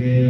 que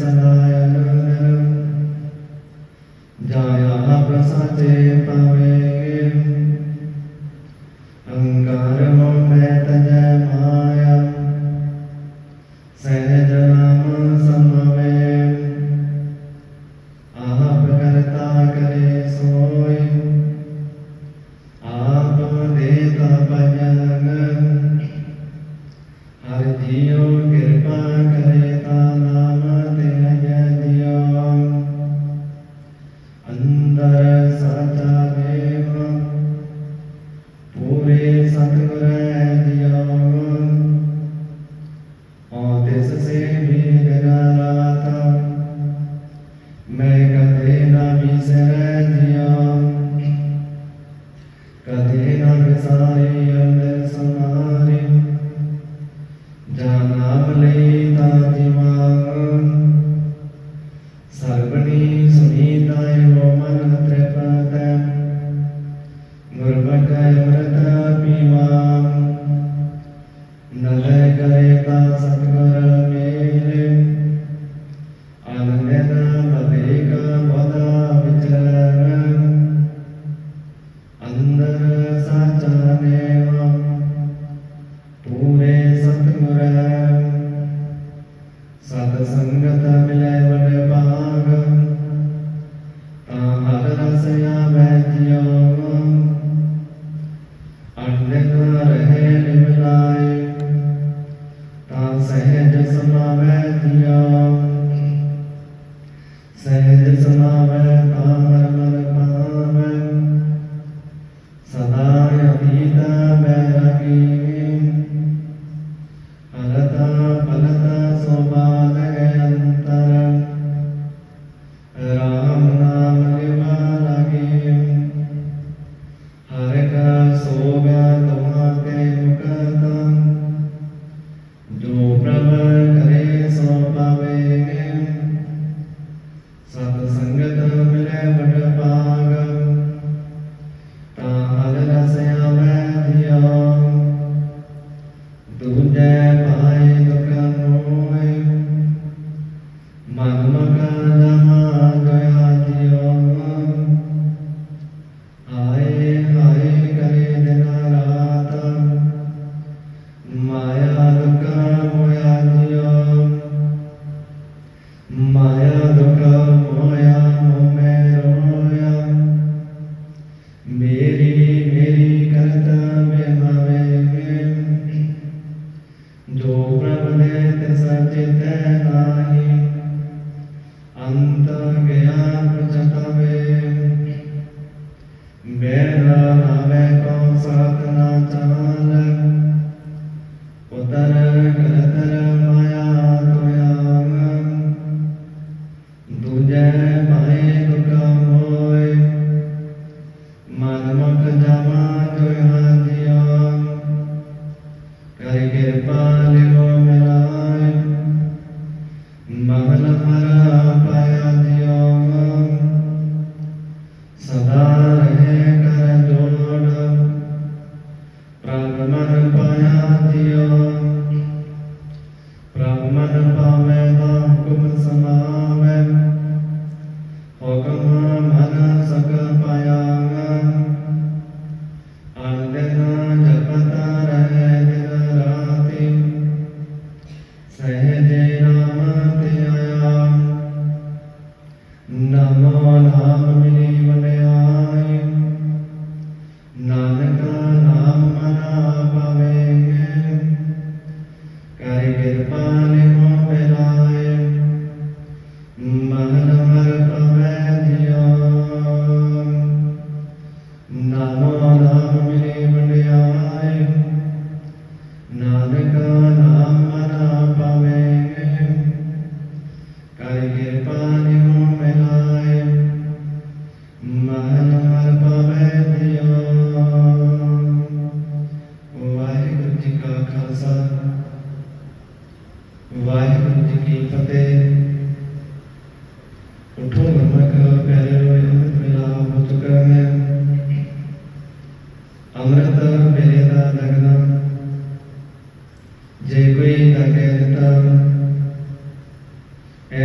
guys. Lovely.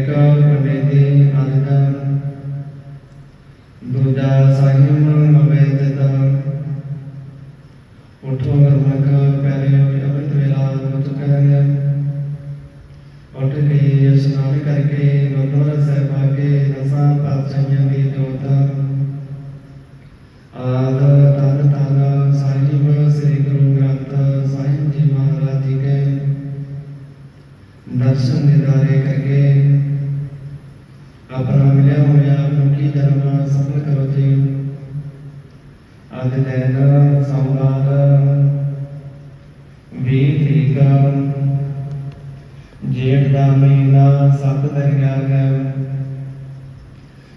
ਏਕਾਰ ਹੋਵੇ ਤੇ ਅਨੰਦਾ ਦੂਜਾ ਸੰਯਮ ਹੋਵੇ ਤਤਾ ਉਠੋ ਕਰਮ ਕਾ ਪਹਿਲੇ ਹੋਵੇ ਅਮਿਤ ਵੇਲਾ ਮੁਤ ਕਰਿਆ ਉਠ ਕੇ ਇਸਨਾਨ ਕਰਕੇ ਹੋਇਆ ਮੁਖੀ ਜਨਮ ਸਫਲ ਕਰੋ ਜੀ ਅੱਜ ਦਿਨ ਸੰਵਾਦ ਵੀਹ ਤਰੀਕ ਜੇਠ ਦਾ ਮਹੀਨਾ ਸੱਤ ਦਰਿਆ ਹੈ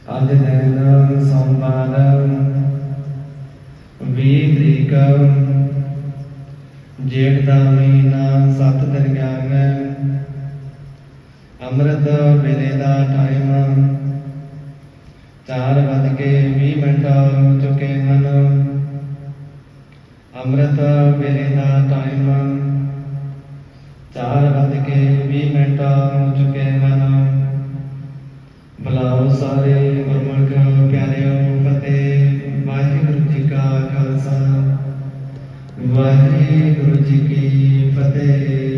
ਅੱਜ ਦਿਨ ਸੋਮਵਾਰ 20 ਤਰੀਕ ਜੇਠ ਦਾ ਮਹੀਨਾ ਸੱਤ ਦਰਿਆ ਹੈ ਅੰਮ੍ਰਿਤ ਵੇਲੇ ਦਾ ਟਾਈਮ ਚਾਰ ਵੱਜ ਕੇ 20 ਮਿੰਟ ਹੋ ਚੁੱਕੇ ਹਨ। ਅੰਮ੍ਰਿਤ ਵੇਲੇ ਦਾ ਟਾਈਮ ਚਾਰ ਵੱਜ ਕੇ 20 ਮਿੰਟ ਚੁੱਕੇ ਹਨ। ਬੁਲਾਓ ਸਾਰੇ ਗੁਰਮੁਖ ਪਿਆਰਿਓ, ਫਤਿਹ। ਵਾਹਿਗੁਰੂ ਜੀ ਕਾ ਖਾਲਸਾ। ਵਾਹਿਗੁਰੂ ਜੀ ਕੀ ਫਤਿਹ।